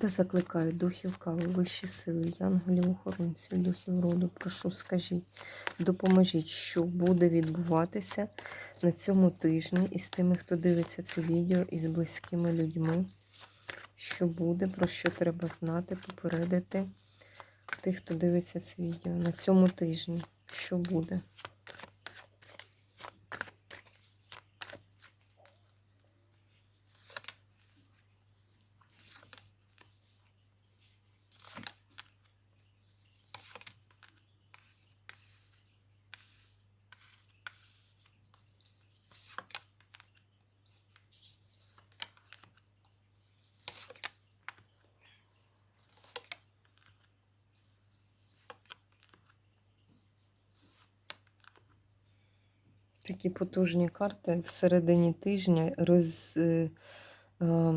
Та закликаю духів кави, вищі сили, янголів, охоронців, духів роду. Прошу, скажіть, допоможіть, що буде відбуватися на цьому тижні із тими, хто дивиться це відео, із близькими людьми. Що буде, про що треба знати, попередити тих, хто дивиться це відео. На цьому тижні. Що буде? Такі потужні карти всередині тижня роз, е, е,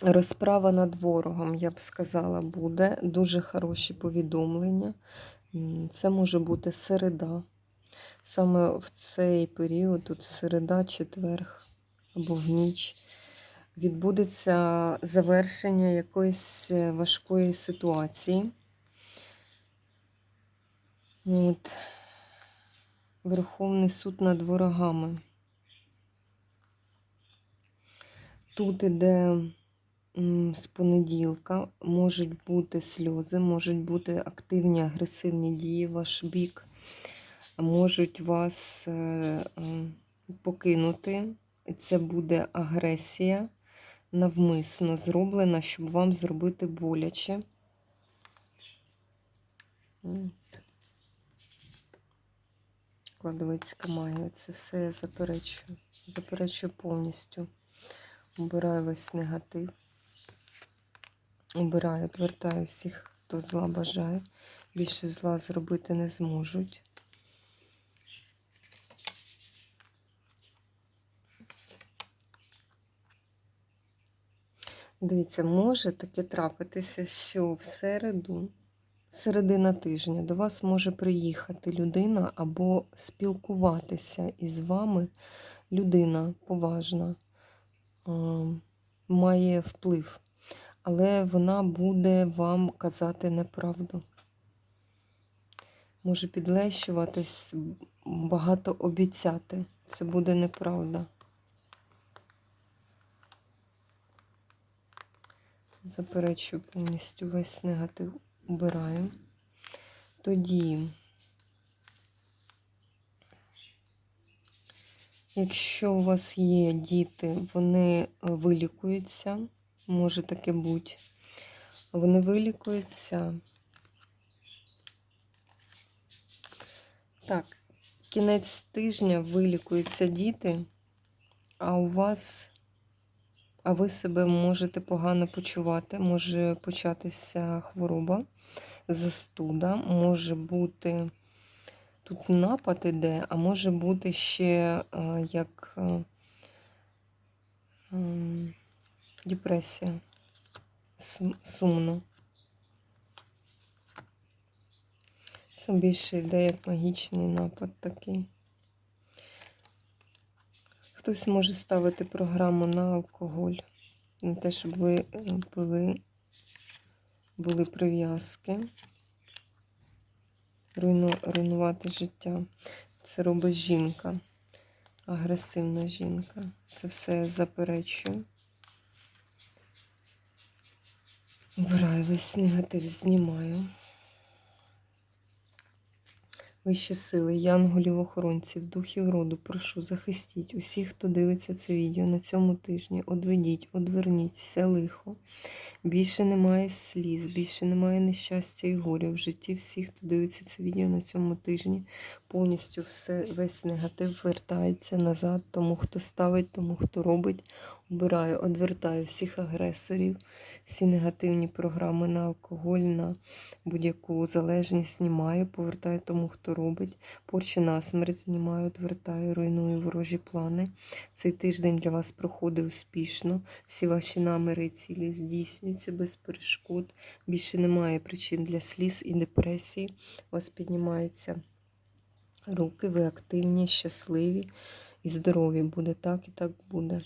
розправа над ворогом, я б сказала, буде. Дуже хороші повідомлення. Це може бути середа. Саме в цей період, тут середа, четверг або в ніч, відбудеться завершення якоїсь е, важкої ситуації. От. Верховний суд над ворогами. Тут іде з понеділка, можуть бути сльози, можуть бути активні агресивні дії в ваш бік, можуть вас е, покинути. Це буде агресія навмисно зроблена, щоб вам зробити боляче. Кладовицька магія. Це все я заперечую. Заперечую повністю. Убираю весь негатив. Убираю, відвертаю всіх, хто зла бажає. Більше зла зробити не зможуть. Дивіться, може таке трапитися, що в середу середина тижня до вас може приїхати людина або спілкуватися із вами людина поважна, має вплив, але вона буде вам казати неправду. Може підлещуватись, багато обіцяти. Це буде неправда. Заперечую повністю весь негатив убираю. Тоді, якщо у вас є діти, вони вилікуються, може таке бути, вони вилікуються. Так, кінець тижня вилікуються діти, а у вас а ви себе можете погано почувати, може початися хвороба, застуда, може бути тут напад іде, а може бути ще як ем, депресія, сумно. Це більше йде як магічний напад такий. Хтось може ставити програму на алкоголь, на те, щоб ви е, пили, були прив'язки, руйну, руйнувати життя. Це робить жінка, агресивна жінка. Це все заперечую. Вбираю весь негатив, знімаю. Вищі сили, янголів, охоронців, духів роду, прошу, захистіть усіх, хто дивиться це відео на цьому тижні. Одведіть, одверніть все лихо. Більше немає сліз, більше немає нещастя і горя в житті всіх, хто дивиться це відео на цьому тижні. Повністю все, весь негатив вертається назад, тому хто ставить, тому хто робить. Вбираю, одвертаю всіх агресорів, всі негативні програми на алкоголь, на будь-яку залежність знімаю, повертаю тому, хто робить. Порчі на смерть знімаю, одвертаю, руйную ворожі плани. Цей тиждень для вас проходить успішно. Всі ваші наміри і цілі здійснюються без перешкод. Більше немає причин для сліз і депресії. У вас піднімаються руки, ви активні, щасливі і здорові. Буде так і так буде.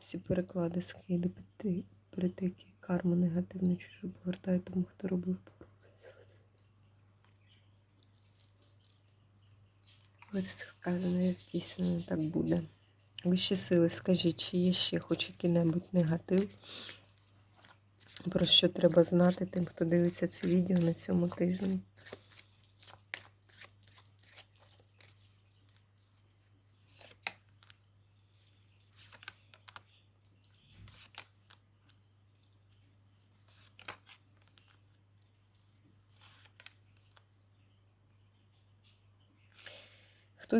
Всі переклади, скиди, притики, карму негативну чужу повертаю тому, хто робив поруки. Сказане, здійснено так буде. Вищі сили, скажіть, чи є ще хоч який-небудь негатив, про що треба знати тим, хто дивиться це відео на цьому тижні?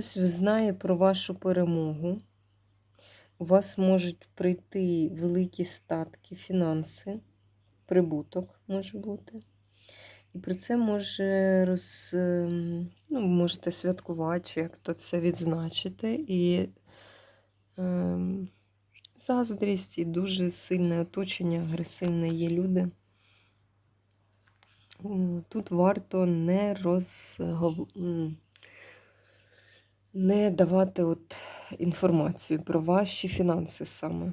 Хтось знає про вашу перемогу. У вас можуть прийти великі статки, фінанси, прибуток може бути. І про це може роз, ем, ну, можете святкувати, чи як то це відзначити. І ем, заздрість і дуже сильне оточення, агресивне є люди. Тут варто не розгов... не давати от інформацію про ваші фінанси саме.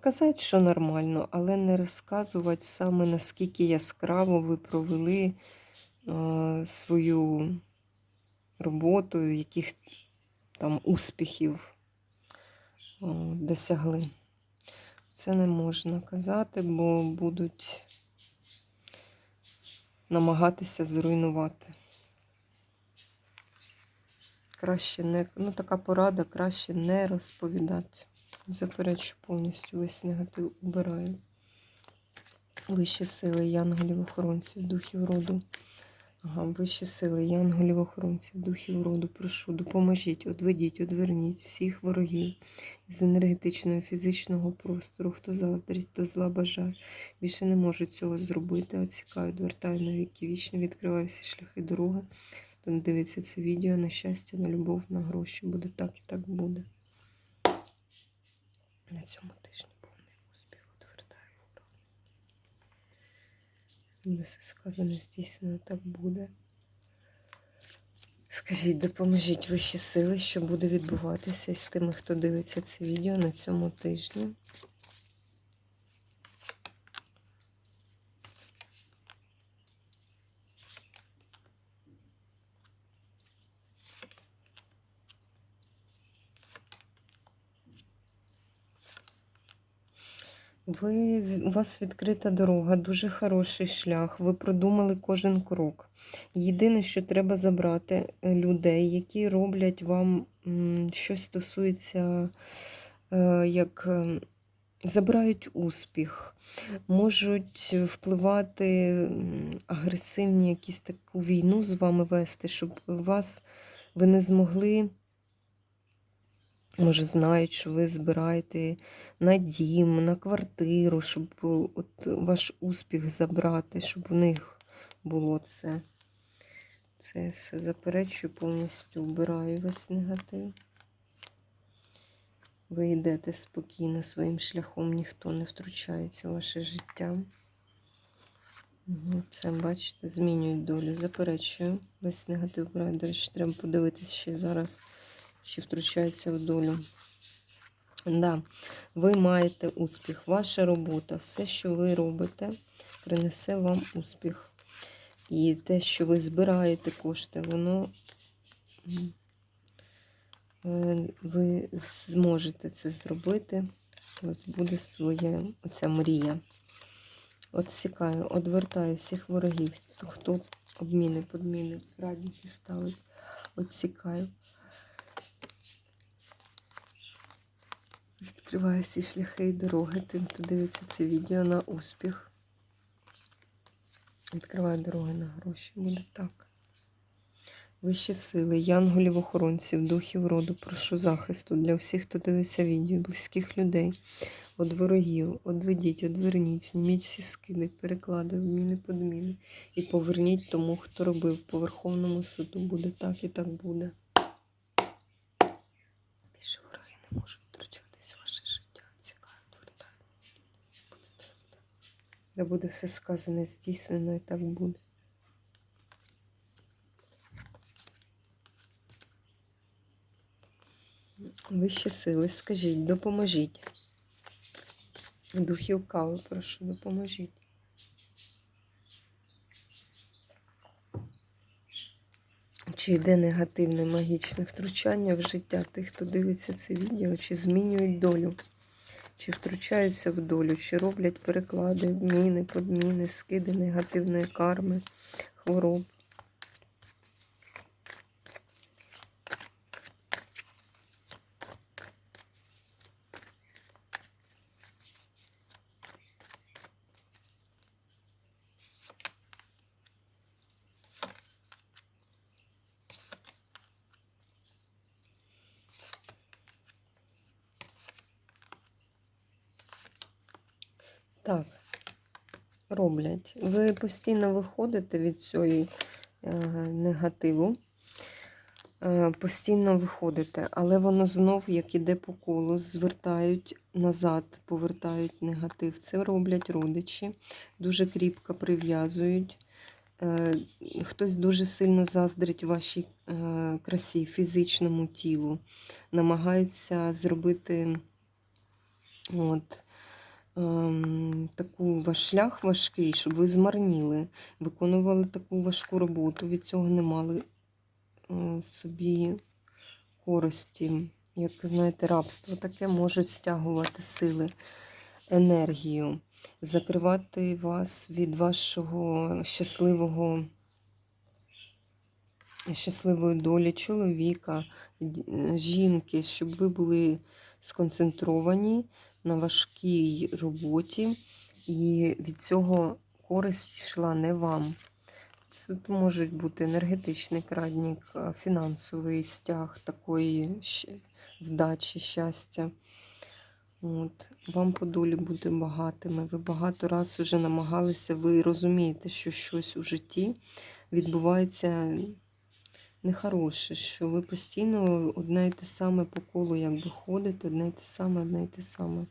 Казати, що нормально, але не розказувати саме, наскільки яскраво ви провели е, свою роботу, яких там успіхів о, досягли. Це не можна казати, бо будуть намагатися зруйнувати. Краще не, ну така порада, краще не розповідати. Заперечу повністю весь негатив убираю. Вищі сили янголів охоронців, духів роду. Ага, вищі сили янголів охоронців, духів роду, прошу, допоможіть, одведіть, одверніть всіх ворогів з енергетичного, фізичного простору, хто заздрить, хто зла бажає. Більше не можуть цього зробити. Оцікаю, відвертаю на віки вічні, відкриваю всі шляхи дороги. Хто не дивиться це відео на щастя, на любов, на гроші. Буде так і так буде. На цьому тижні повний успіх утверждаю ворог. Все сказане, здійснено, так буде. Скажіть, допоможіть вищі сили, що буде відбуватися з тими, хто дивиться це відео на цьому тижні. Ви, у вас відкрита дорога, дуже хороший шлях. Ви продумали кожен крок. Єдине, що треба забрати е, людей, які роблять вам щось стосується, е, як е, забирають успіх, можуть впливати агресивні якісь таку війну з вами вести, щоб вас ви не змогли. Може, знають, що ви збираєте на дім, на квартиру, щоб от ваш успіх забрати, щоб у них було це. Це все заперечую, повністю вбираю весь негатив. Ви йдете спокійно своїм шляхом, ніхто не втручається в ваше життя. Це, бачите, змінюють долю. Заперечую. Весь негатив вбираю. До речі, треба подивитися ще зараз чи втручається в долю. Да, ви маєте успіх. Ваша робота, все, що ви робите, принесе вам успіх. І те, що ви збираєте кошти, воно е, ви зможете це зробити. У вас буде своя оця мрія. Отсікаю, одвертаю всіх ворогів, хто обміни, подміни, радники ставить. Отсікаю. Відкриваю всі шляхи і дороги тим, хто дивиться це відео на успіх. Відкриваю дороги на гроші. Буде так. Вищі сили, янголів, охоронців, духів роду, прошу захисту для всіх, хто дивиться відео, близьких людей, від ворогів, одведіть, одверніть, зніміть всі скиди, переклади, обміни, подміни. І поверніть тому, хто робив по Верховному суду. Буде так і так буде. Більше вороги не можуть втручатись в ваше життя. Цікають, вертають. Буде так, так. Да буде все сказане, здійснено, і так буде. Вищі сили, скажіть, допоможіть. Духів кави, прошу, допоможіть. Чи йде негативне магічне втручання в життя тих, хто дивиться це відео, чи змінюють долю, чи втручаються в долю, чи роблять переклади, обміни, подміни, скиди негативної карми, хвороб. Так, роблять. Ви постійно виходите від цієї е, негативу. Е, постійно виходите, але воно знов, як іде по колу, звертають назад, повертають негатив. Це роблять родичі, дуже кріпко прив'язують. Е, Хтось дуже сильно заздрить вашій красі, фізичному тілу, намагається зробити от, таку ваш шлях важкий, щоб ви змарніли, виконували таку важку роботу, від цього не мали е, собі користі. Як знаєте, рабство таке можуть стягувати сили, енергію, закривати вас від вашого щасливого, щасливої долі чоловіка, жінки, щоб ви були сконцентровані на важкій роботі, і від цього користь йшла не вам. Це можуть бути енергетичний крадник, фінансовий стяг такої вдачі, щастя. От. Вам по долі бути багатими. Ви багато разів вже намагалися, ви розумієте, що щось у житті відбувається нехороше, що ви постійно одне і те саме по колу якби ходите, одне і те саме, одне і те саме.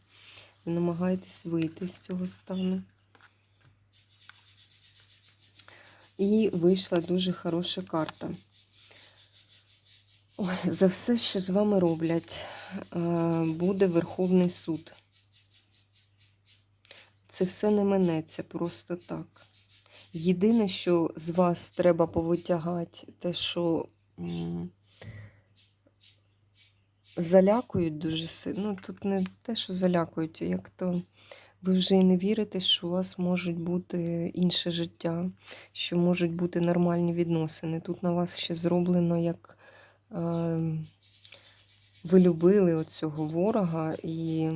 Ви намагаєтесь вийти з цього стану. І вийшла дуже хороша карта. Ой, за все, що з вами роблять, е, буде Верховний суд. Це все не минеться просто так. Єдине, що з вас треба повитягати, те, що залякують дуже сильно. Ну, тут не те, що залякують, як то ви вже і не вірите, що у вас можуть бути інше життя, що можуть бути нормальні відносини. Тут на вас ще зроблено як е, ви любили оцього ворога і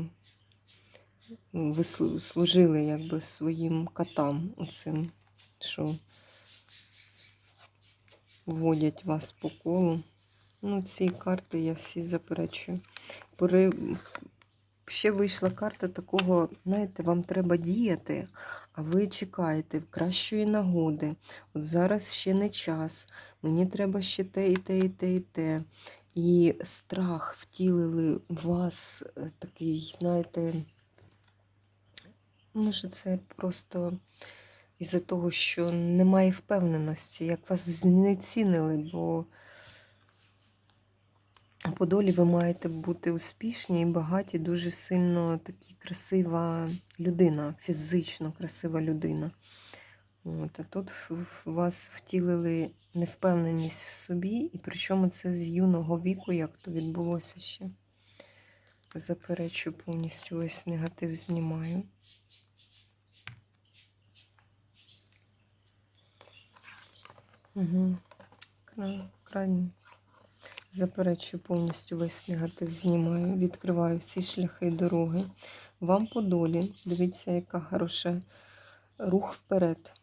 ви служили якби своїм котам, оцим, що вводять вас по колу. Ну, ці карти я всі заперечую. Пере... Ще вийшла карта такого, знаєте, вам треба діяти, а ви чекаєте кращої нагоди. От зараз ще не час. Мені треба ще те, і те, і те, і те. І страх втілили в вас е, такий, знаєте, може, це просто із-за того, що немає впевненості, як вас знецінили, бо по долі ви маєте бути успішні і багаті, дуже сильно такі красива людина, фізично красива людина. От, а тут вас втілили невпевненість в собі, і причому це з юного віку, як то відбулося ще. Заперечую повністю ось негатив знімаю. Угу. Крайні. Заперечую повністю весь негатив знімаю, відкриваю всі шляхи дороги. Вам по долі. Дивіться, яка хороша рух вперед.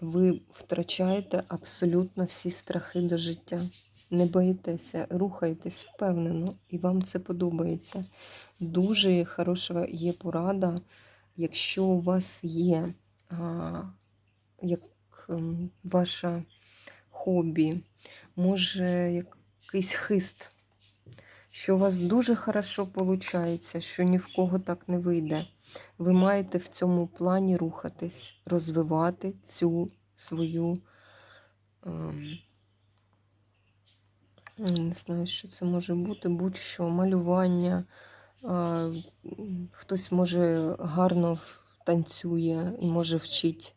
ви втрачаєте абсолютно всі страхи до життя. Не боїтеся, рухайтесь впевнено, і вам це подобається. Дуже хороша є порада, якщо у вас є а, як ем, ваше хобі, може якийсь хист, що у вас дуже хорошо виходить, що ні в кого так не вийде. Ви маєте в цьому плані рухатись, розвивати цю свою. ем, не знаю, що це може бути, будь-що, малювання. Хтось може гарно танцює і може вчить,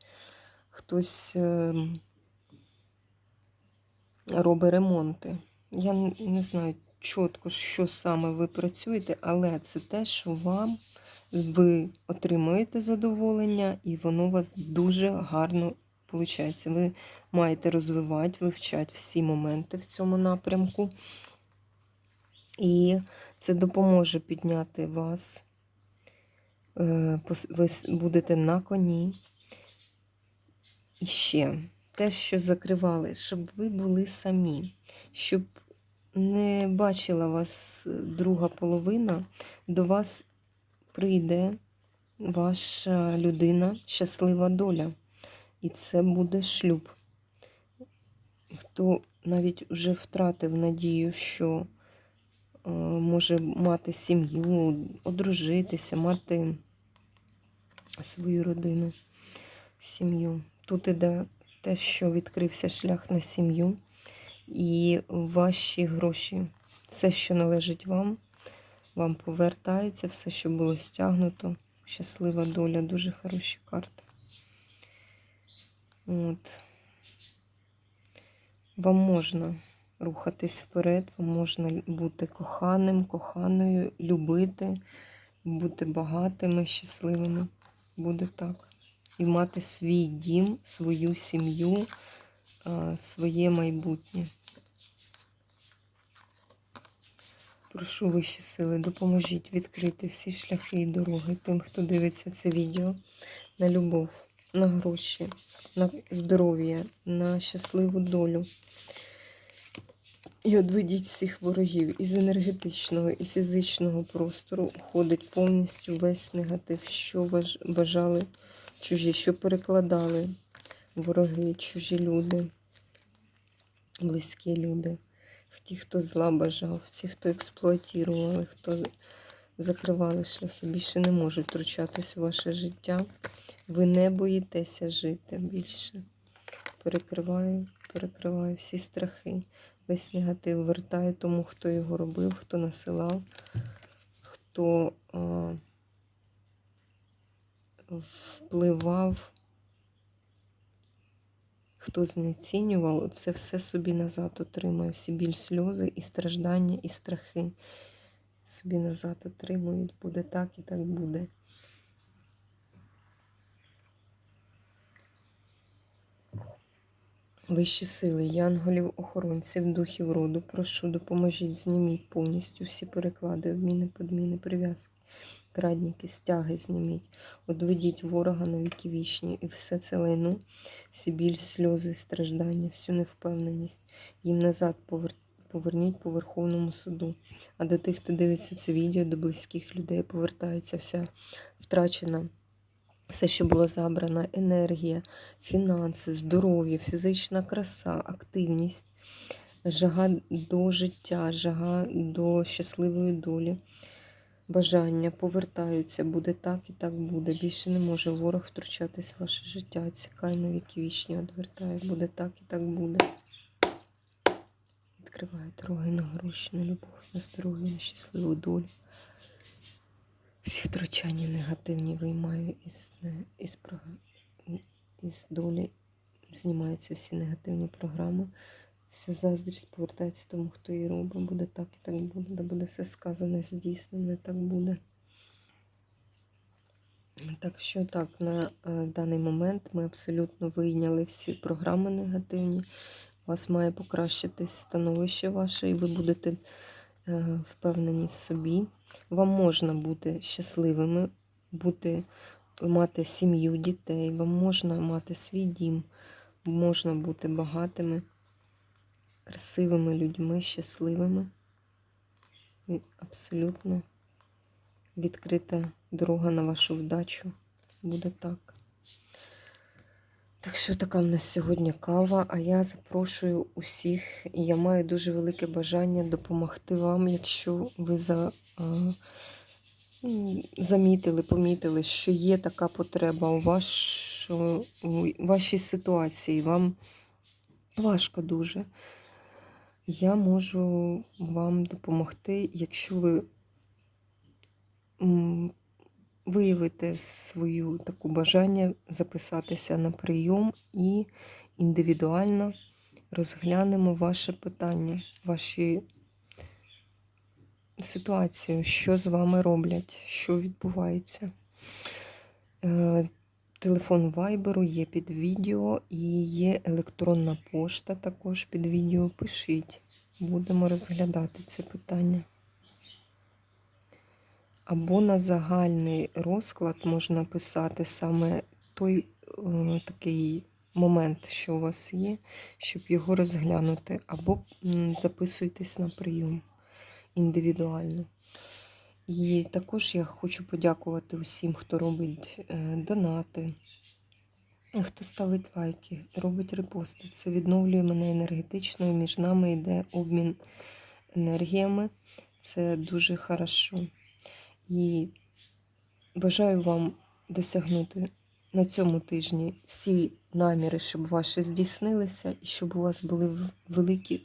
хтось ем, робить ремонти. Я не знаю чітко, що саме ви працюєте, але це те, що вам ви отримуєте задоволення, і воно у вас дуже гарно виходить. Ви маєте розвивати, вивчати всі моменти в цьому напрямку. І це допоможе підняти вас. Е, Ви будете на коні. І ще те, що закривали, щоб ви були самі, щоб не бачила вас е, друга половина, до вас прийде ваша людина, щаслива доля. І це буде шлюб. Хто навіть вже втратив надію, що е, може мати сім'ю, одружитися, мати свою родину, сім'ю. Тут іде те, що відкрився шлях на сім'ю і ваші гроші. Все, що належить вам, вам повертається, все, що було стягнуто. Щаслива доля, дуже хороші карти. От. Вам можна рухатись вперед, вам можна бути коханим, коханою, любити, бути багатими, щасливими. Буде так. І мати свій дім, свою сім'ю, своє майбутнє. Прошу вищі сили, допоможіть відкрити всі шляхи і дороги тим, хто дивиться це відео на любов, на гроші, на здоров'я, на щасливу долю. І одведіть всіх ворогів із енергетичного і фізичного простору уходить повністю весь негатив, що бажали чужі, що перекладали вороги, чужі люди, близькі люди, ті, хто зла бажав, ті, хто експлуатували, хто закривали шляхи, більше не можуть втручатись у ваше життя. Ви не боїтеся жити більше. Перекриваю, перекриваю всі страхи. Весь негатив вертаю тому, хто його робив, хто насилав, хто впливав, хто знецінював, це все собі назад отримує. Всі біль, сльози і страждання, і страхи собі назад отримують. Буде так і так буде. Вищі сили, янголів, охоронців, духів роду, прошу, допоможіть, зніміть повністю всі переклади, обміни, подміни, прив'язки, крадніки, стяги зніміть, одведіть ворога на віки вічні, і все це лайно, всі біль, сльози, страждання, всю невпевненість, їм назад повер... поверніть по Верховному суду. А до тих, хто дивиться це відео, до близьких людей повертається вся втрачена. Все, що було забрано, енергія, фінанси, здоров'я, фізична краса, активність, жага до життя, жага до щасливої долі, бажання повертаються, буде так і так буде. Більше не може ворог втручатись в ваше життя. Цікай на віки вічні одвертає, буде так і так буде. Відкриває дороги на гроші, на любов, на здоров'я, на щасливу долю. Всі втручання негативні виймаю із, із, із долі, знімаються всі негативні програми. Вся заздрість повертається тому, хто її робить. Буде так і так буде. Да буде все сказане, здійснене, так буде. Так що так, на е, даний момент ми абсолютно вийняли всі програми негативні. Вас має покращитись становище ваше, і ви будете е, впевнені в собі. Вам можна бути щасливими, бути мати сім'ю, дітей, вам можна мати свій дім, можна бути багатими, красивими людьми, щасливими. І абсолютно відкрита дорога на вашу вдачу. Буде так. Так що така в нас сьогодні кава, а я запрошую усіх, і я маю дуже велике бажання допомогти вам, якщо ви за, а, замітили, помітили, що є така потреба у, ваш, у вашій ситуації, вам важко дуже. Я можу вам допомогти, якщо ви виявите свою таку бажання записатися на прийом і індивідуально розглянемо ваше питання, ваші ситуацію, що з вами роблять, що відбувається. Телефон Вайберу є під відео і є електронна пошта також під відео. Пишіть. Будемо розглядати це питання. Або на загальний розклад можна писати саме той е, такий момент, що у вас є, щоб його розглянути, або записуйтесь на прийом індивідуально. І також я хочу подякувати усім, хто робить е, донати, хто ставить лайки, робить репости. Це відновлює мене енергетично, і між нами йде обмін енергіями. Це дуже хорошо. І бажаю вам досягнути на цьому тижні всі наміри, щоб ваші здійснилися, і щоб у вас були великі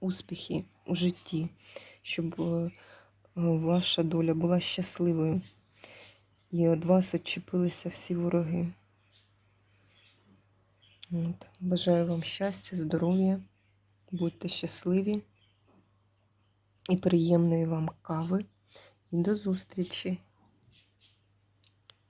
успіхи у житті, щоб е, ваша доля була щасливою. І від вас відчепилися всі вороги. От. Бажаю вам щастя, здоров'я, будьте щасливі і приємної вам кави. І до зустрічі!